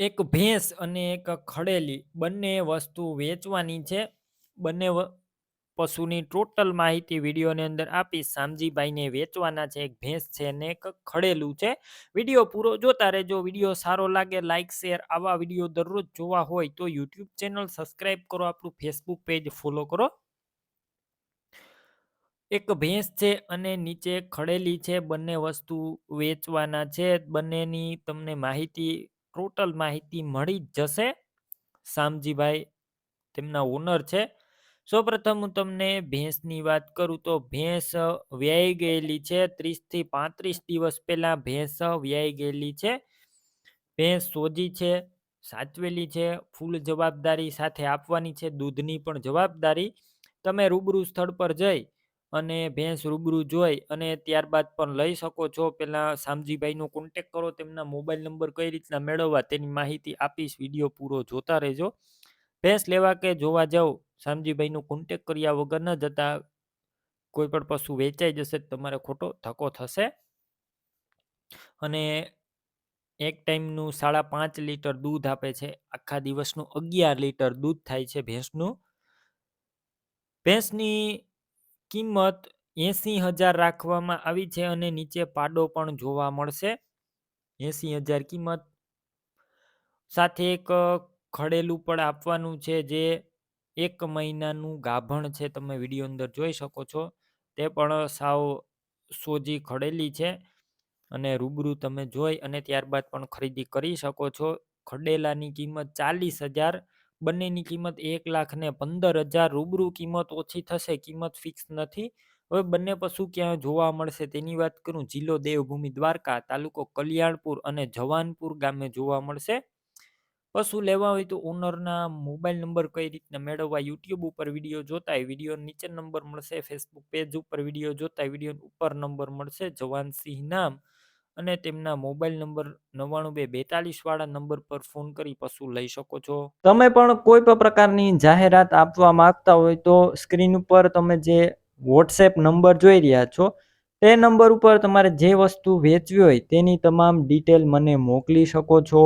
એક ભેંસ અને એક ખડેલી બંને વસ્તુ વેચવાની છે. બંને વ, પશુની ટોટલ માહિતી વિડીયોની અંદર આપી શામજીભાઈને વેચવાના છે. એક ભેંસ છે અને એક ખડેલું છે. વીડિયો પૂરો જોતા રહેજો. વીડિયો સારો લાગે લાઇક શેર આવા વીડિયો દરરોજ જોવા હોય તો યુટ્યુબ ચેનલ સબસ્ક્રાઈબ કરો. આપણું ફેસબુક પેજ ફોલો કરો. એક ભેંસ છે અને નીચે ખડેલી છે. બંને વસ્તુ વેચવાના છે. બંનેની તમને માહિતી ટોટલ માહિતી મળી જશે. શામજીભાઈ તેમના ઓનર છે. સૌપ્રથમ હું તમને ભેંસની વાત કરું તો ભેંસ વ્યાઈ ગયેલી છે. ત્રીસથી પાંત્રીસ દિવસ પહેલાં ભેંસ વ્યાઈ ગયેલી છે. ભેંસ સોજી છે, સાચવેલી છે, ફૂલ જવાબદારી સાથે આપવાની છે. દૂધની પણ જવાબદારી તમે રૂબરૂ સ્થળ પર જઈ અને ભેંસ રૂબરૂ જોઈ અને ત્યારબાદ પણ લઈ શકો છો. પહેલાં શામજીભાઈનો કોન્ટેક કરો. તેમના મોબાઈલ નંબર કઈ રીતના મેળવવા તેની માહિતી આપીશ. વીડિયો પૂરો જોતા રહેજો. ભેંસ લેવા કે જોવા જાઓ, શામજીભાઈનો કોન્ટેક કર્યા વગર ન જતા. કોઈ પણ પશુ વેચાઈ જશે તો તમારે ખોટો ધક્કો થશે. અને એક ટાઈમનું સાડા પાંચ લીટર દૂધ આપે છે. આખા દિવસનું અગિયાર લીટર દૂધ થાય છે ભેંસનું. ભેંસની કિંમત એંસી હજાર રાખવામાં આવી છે અને નીચે પાડો પણ જોવા મળશે. એંસી હજાર કિંમત સાથે એક ખડેલું પણ આપવાનું છે જે એક મહિનાનું ગાભણ છે. તમે વીડિયો અંદર જોઈ શકો છો. તે પણ સાવ સોજી ખડેલી છે અને રૂબરૂ તમે જોઈ અને ત્યારબાદ પણ ખરીદી કરી શકો છો. ખડેલાની કિંમત ચાલીસ હજાર બંનેની કિંમત એક લાખ ને પંદર હજાર રૂબરૂ કિંમત ઓછી થશે. કિંમત ફિક્સ નથી. હવે બંને પશુ ક્યાં જોવા મળશે તેની વાત કરું જિલ્લો દેવભૂમિ દ્વારકા, તાલુકો કલ્યાણપુર અને જવાનપુર ગામે જોવા મળશે. પશુ લેવા હોય તો ઓનરના મોબાઈલ નંબર કઈ રીતના મેળવવા યુટ્યુબ ઉપર વીડિયો જોતા વીડિયો નીચે નંબર મળશે. ફેસબુક પેજ ઉપર વીડિયો જોતા વીડિયો ઉપર નંબર મળશે. જવાનસિંહ નામ અને તેમના મોબાઈલ નંબર નવ્વાણું બે બેતાલીસ વાળા નંબર પર ફોન કરી પશુ લઈ શકો છો. તમે પણ કોઈ પણ પ્રકારની જાહેરાત આપવા માંગતા હોય તો સ્ક્રીન ઉપર તમે જે વોટ્સએપ નંબર જોઈ રહ્યા છો, તે નંબર ઉપર તમારે જે વસ્તુ વેચવી હોય તેની તમામ ડિટેલ મને મોકલી શકો છો.